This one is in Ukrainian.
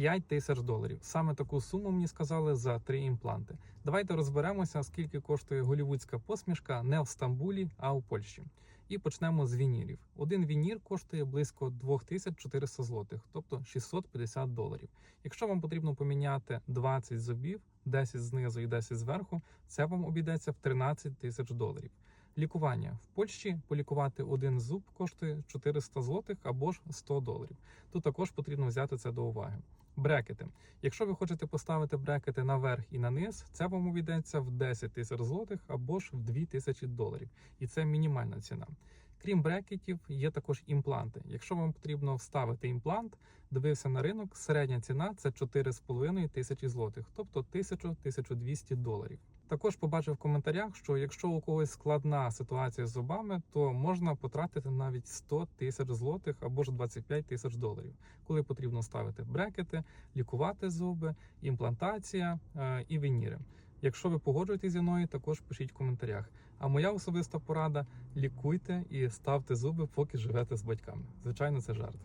5 тисяч доларів. Саме таку суму мені сказали за три імпланти. Давайте розберемося, скільки коштує голівудська посмішка не в Стамбулі, а у Польщі. І почнемо з вінірів. Один вінір коштує близько 2400 злотих, тобто 650 доларів. Якщо вам потрібно поміняти 20 зубів, 10 знизу і 10 зверху, це вам обійдеться в 13 тисяч доларів. Лікування в Польщі полікувати один зуб коштує 400 злотих або ж 100 доларів. Тут також потрібно взяти це до уваги. Брекети. Якщо ви хочете поставити брекети наверх і на низ, це вам увійдеться в 10 тисяч злотих або ж в 2 тисячі доларів. І це мінімальна ціна. Крім брекетів, є також імпланти. Якщо вам потрібно вставити імплант, дивився на ринок, середня ціна це 4,5 тисячі злотих, тобто 1000-1200 доларів. Також побачив в коментарях, що якщо у когось складна ситуація з зубами, то можна потратити навіть 100 тисяч злотих або ж 25 тисяч доларів, коли потрібно ставити брекети, лікувати зуби, імплантація е, і веніри. Якщо ви погоджуєтесь зі мною, також пишіть в коментарях. А моя особиста порада: лікуйте і ставте зуби, поки живете з батьками. Звичайно, це жарт.